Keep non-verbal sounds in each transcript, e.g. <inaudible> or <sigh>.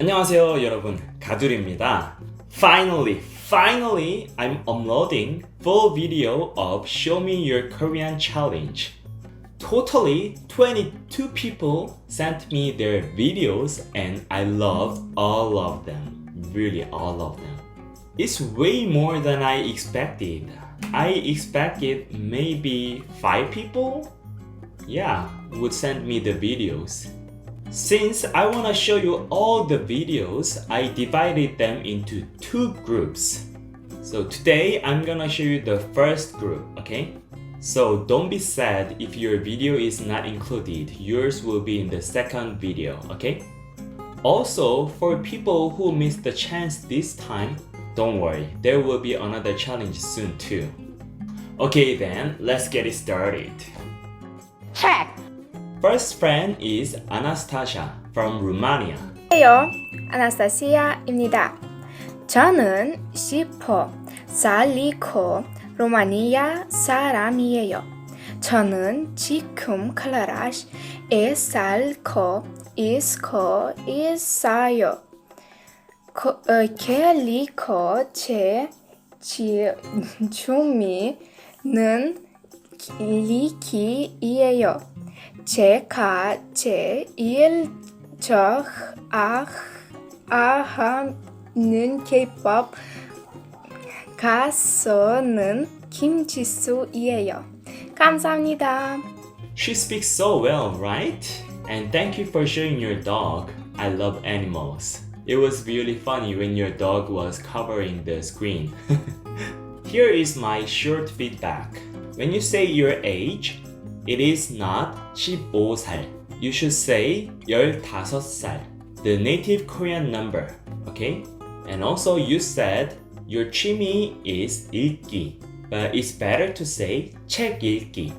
안녕하세요 여러분 가둘입니다 Finally, finally I'm uploading full video of Show Me Your Korean Challenge Totally 22 people sent me their videos and I loved all of them really all of them It's way more than I expected I expected maybe 5 people yeah would send me the videos since I want to show you all the videos, I divided them into two groups. So today I'm gonna show you the first group, okay? So don't be sad if your video is not included. Yours will be in the second video, okay? Also, for people who missed the chance this time, don't worry, there will be another challenge soon too. Okay then, let's get it started. First friend is Anastasia from Romania. 안녕하세요. 아나스타시아입니다. 저는 10살 이고 로마니아 사람이에요. 저는 지금 클라라시에 살고 있고 있어요. 그, 어, 제 지- 취미는 리키이에요. 제가 제일 좋아하는 K-pop 가수는 김지수이에요. 감사합니다. She speaks so well, right? And thank you for showing your dog. I love animals. It was really funny when your dog was covering the screen. <laughs> Here is my short feedback. When you say your age, it is not 15살. You should say 15살, the native Korean number, okay? And also you said your 취미 is 읽기, but it's better to say 책 읽기,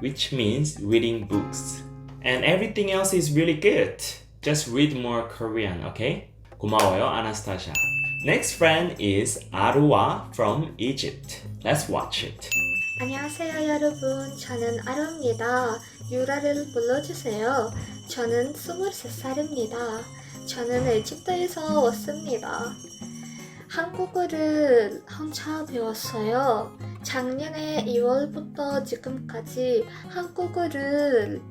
which means reading books. And everything else is really good. Just read more Korean, okay? 고마워요, Anastasia. Next friend is Arua from Egypt. Let's watch it. 안녕하세요 여러분. 저는 아루입니다. 유라를 불러주세요. 저는 23살입니다. 저는 이집트에서 왔습니다. 한국어를 한참 배웠어요. 작년에 2월부터 지금까지 한국어를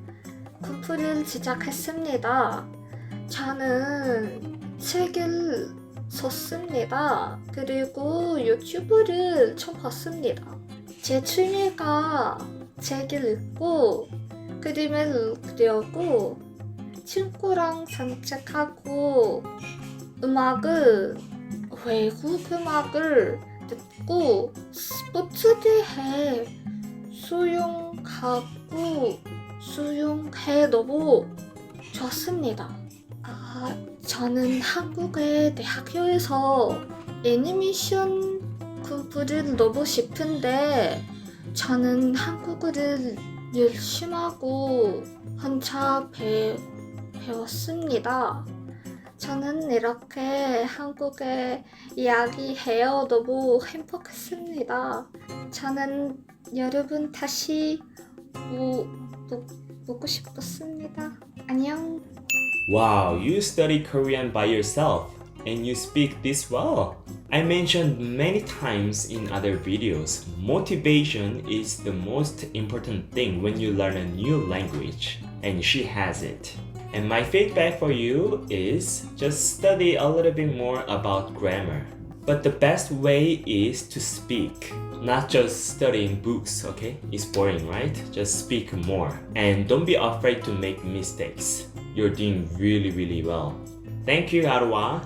공부를 시작했습니다. 저는 책을 썼습니다. 그리고 유튜브를 좀 봤습니다 제 취미가 책을 읽고 그림을 그리고 친구랑 산책하고 음악을 외국 음악을 듣고 스포츠 대회 수영하고 수영해 너무 좋습니다. 아, 저는 한국의 대학교에서 애니메이션 공부를 너무 싶은데 저는 한국어를 열심히 하고 배, 배웠습니다. 저는 이렇게 한국에 이야기해요 너무 행복했습니다. 저는 여러분 다시 보고 싶었습니다. 안녕. Wow, you study Korean by yourself and you speak this well. I mentioned many times in other videos, motivation is the most important thing when you learn a new language, and she has it. And my feedback for you is just study a little bit more about grammar. But the best way is to speak, not just studying books, okay? It's boring, right? Just speak more. And don't be afraid to make mistakes. You're doing really, really well. Thank you, Arwa.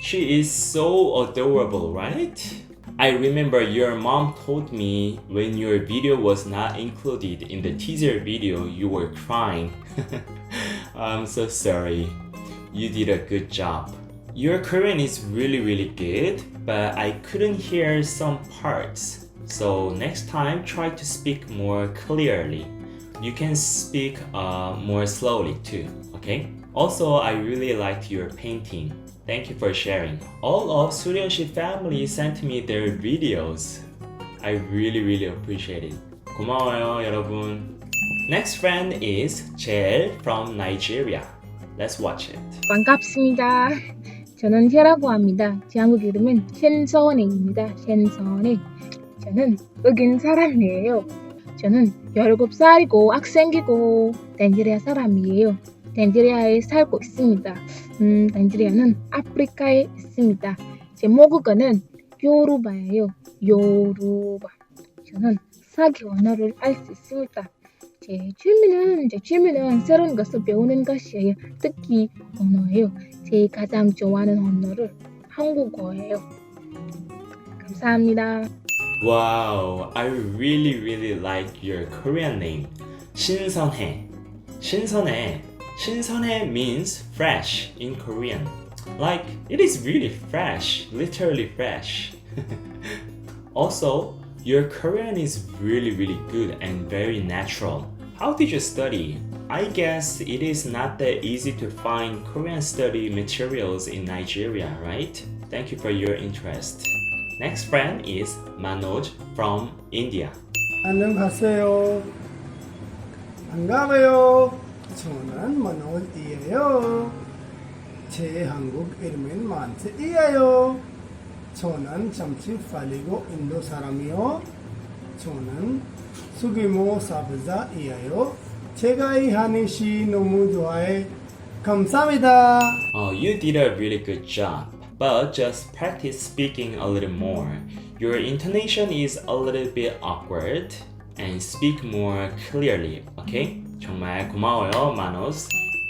She is so adorable, right? I remember your mom told me when your video was not included in the teaser video, you were crying. <laughs> I'm so sorry. You did a good job. Your Korean is really, really good, but I couldn't hear some parts. So next time, try to speak more clearly. You can speak uh, more slowly too, okay? Also, I really liked your painting. Thank you for sharing. All of Suryoshi family sent me their videos. I really, really appreciate it. 고마워요, 여러분. Next friend is Jel from Nigeria. Let's watch it. 반갑습니다. 저는 혜라고 합니다. 제 한국 이름은 셴선혜입니다. 셴선혜. 저는 흑인 사람이에요. 저는 17살이고 학생이고 나이지리아 사람이에요. 나이지리아에 살고 있습니다. 음, 나이지리아는 아프리카에 있습니다. 제 모국어는 요루바예요. 요루바. 저는 사기 언어를 알 수 있습니다. 제 취미는 제 취미는 새로운 것을 배우는 것이에요. 특히 언어예요. 제 가장 좋아하는 언어를 한국어예요. 감사합니다. Wow, I really really like your Korean name. 신선해. 신선해. 신선해 means fresh in Korean. Like it is really fresh, literally fresh. <laughs> also, your Korean is really really good and very natural. How did you study? I guess it is not that easy to find Korean study materials in Nigeria, right? Thank you for your interest. Next friend is Manoj from India. 안녕하세요. 반가워요. 저는 만호이에요. 제 한국 이름은 만세 이에요. 저는 잠시 팔리고 인도 사람이요. 저는 수기모 사부자 이에요. 제가 이 한이시 너무 좋아해. 감사합니다. Oh, you did a really good job, but just practice speaking a little more. Your intonation is a little bit awkward and speak more clearly, okay? 정말 고마워요, Manos.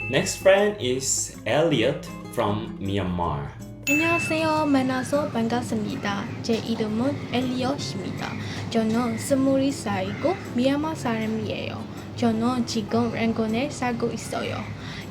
Next friend is Elliot from Myanmar. 안녕하세요. 만나서 반갑습니다. 제 이름은 엘리엇입니다. 저는 스물이 살이고 미얀마 사람이에요. 저는 지금 랭곤에 살고 있어요.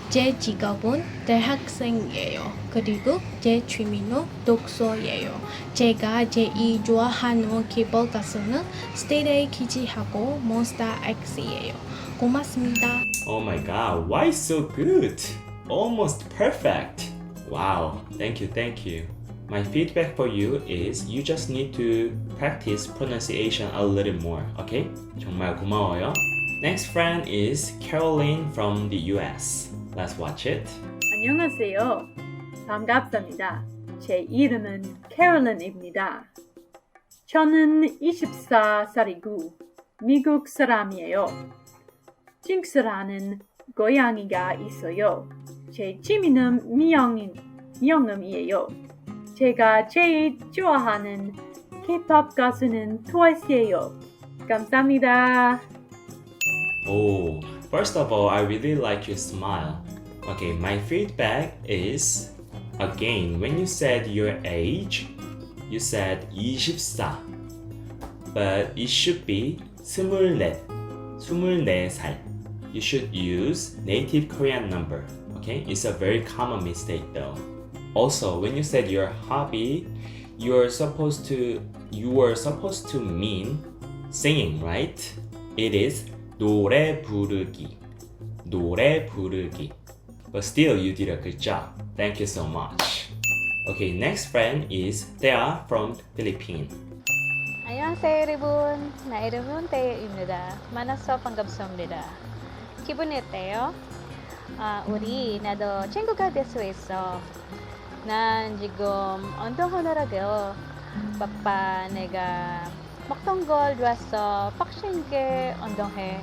제 직업은 대학생이에요. 그리고 제 취미는 독서예요. 제가 제일 좋아하는 키보드 가수는 스테이데이 키즈하고 몬스타 X예요. 고맙습니다. Oh my god, why so good? Almost perfect. Wow, thank you, thank you. My feedback for you is you just need to practice pronunciation a little more, okay? 정말 고마워요. Next friend is Caroline from the US. Let's watch it. 안녕하세요. 반갑습니다. 제 이름은 캐롤린입니다. 저는 24살이고 미국 사람이에요. 징크스라는 고양이가 있어요. 제 취미는 미영임, 미영음이에요. 제가 제일 좋아하는 K-pop 가수는 트와이스예요. 감사합니다. Oh, first of all, I really like your smile. Okay, my feedback is again, when you said your age, you said 24. But it should be 24. 24살. You should use native Korean number. Okay, it's a very common mistake though. Also, when you said your hobby, you're supposed to you were supposed to mean singing, right? It is 노래 부르기. 노래 부르기. But still, you did a good job. Thank you so much. Okay, next friend is Thea from Philippines. 안녕하세요 여러분 나 이름은 태입니다 만나서 반갑습니다 기분 어때요? 아, 우리 나도 친구가 될 수 있어 난 지금 운동하느라고 바빠 내가 먹던 걸 좋아서 빡신게 운동해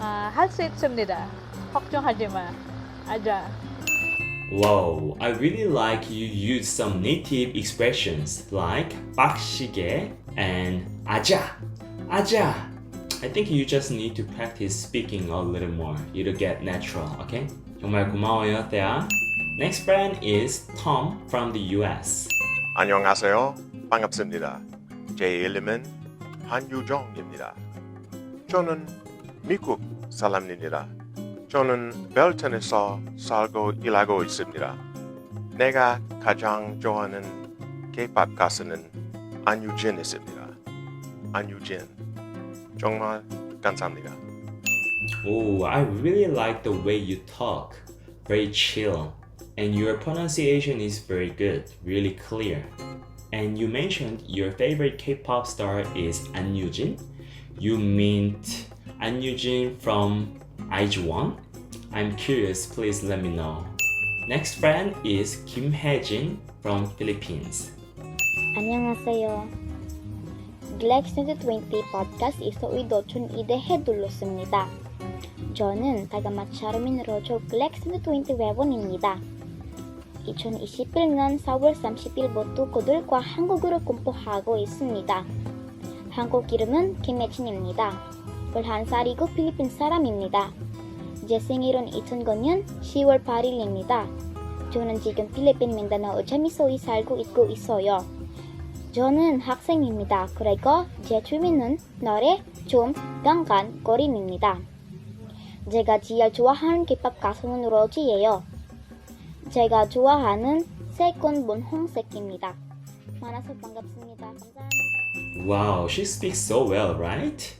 아, 할수 있습니다 걱정하지 마 아자 Wow, I really like you use some native expressions like 빡시게 and 아자. 아자. I think you just need to practice speaking a little more. It'll get natural, okay? 정말 고마워요, Thea. Next friend is Tom from the US. 안녕하세요. 반갑습니다. 제 이름은 한유정입니다. 저는 미국 사람입니다. 저는 벨튼에서 살고 일하고 있습니다. 내가 가장 좋아하는 K-pop 가수는 안유진 있습니다. 안유진. 정말 감사합니다. Oh, I really like the way you talk. Very chill. And your pronunciation is very good, really clear. And you mentioned your favorite K-pop star is An Yujin. You meant An Yujin from IG1? I'm curious, please let me know. Next friend is Kim Haejin from Philippines. 안녕하세요. Glex 2020 podcast 있어 의도촌 이대해 둘렀습니다. 저는 다가마차르민 로조 Glex 2020 회원입니다. 2021년 4월 30일부터 그들과 한국어를 공부하고 있습니다. 한국 이름은 김혜진입니다. 11살이고 필리핀 사람입니다. 제 생일은 2009년 10월 8일입니다. 저는 지금 필리핀 민다나오 재미소에 살고 있고 있어요. 저는 학생입니다. 그리고 제 취미는 노래, 춤, 강간, 그림입니다. 제가 제일 좋아하는 K-pop 가수는 로지예요. 제가 좋아하는 색은 분홍색입니다. 만나서 반갑습니다. 감사합니다. Wow, she speaks so well, right?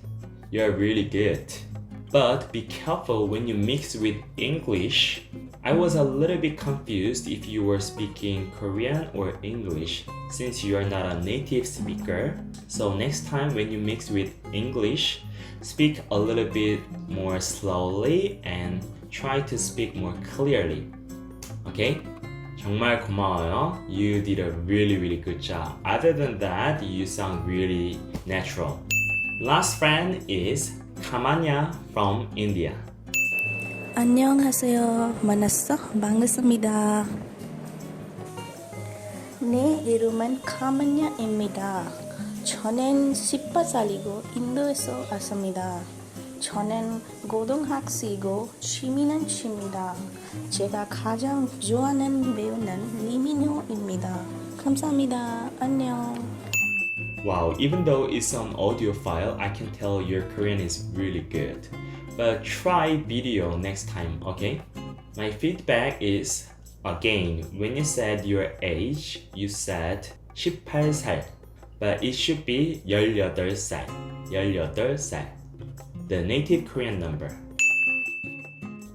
You're really good. But be careful when you mix with English. I was a little bit confused if you were speaking Korean or English since you are not a native speaker. So next time when you mix with English, speak a little bit more slowly and try to speak more clearly. Okay? 정말 고마워요. You did a really really good job. Other than that, you sound really natural. Last friend is Kamanya from India. 안녕하세요. 만났어? 반갑습니다. 내 이름은 카마냐입니다. 저는 18살이고 인도에서 왔습니다. 저는 고등학생이고 취미는 취미다. 제가 가장 좋아하는 배우는 리미노입니다. 감사합니다. 안녕. Wow, even though it's an audio file, I can tell your Korean is really good. But try video next time, okay? My feedback is again, when you said your age, you said 18살. But it should be 18살. 18살. The native Korean number.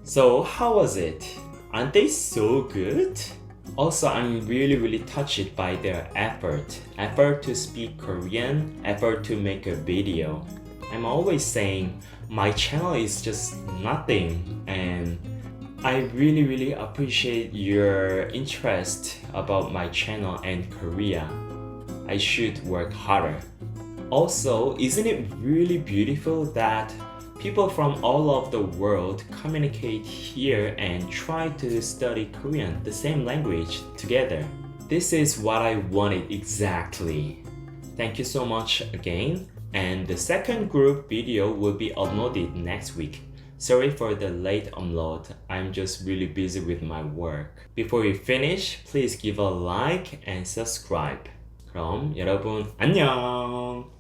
So, how was it? Aren't they so good? Also, I'm really, really touched by their effort. Effort to speak Korean, effort to make a video. I'm always saying my channel is just nothing, and I really, really appreciate your interest about my channel and Korea. I should work harder. Also, isn't it really beautiful that people from all over the world communicate here and try to study Korean, the same language, together? This is what I wanted exactly. Thank you so much again. And the second group video will be uploaded next week. Sorry for the late upload. I'm just really busy with my work. Before we finish, please give a like and subscribe. 그럼 여러분 안녕.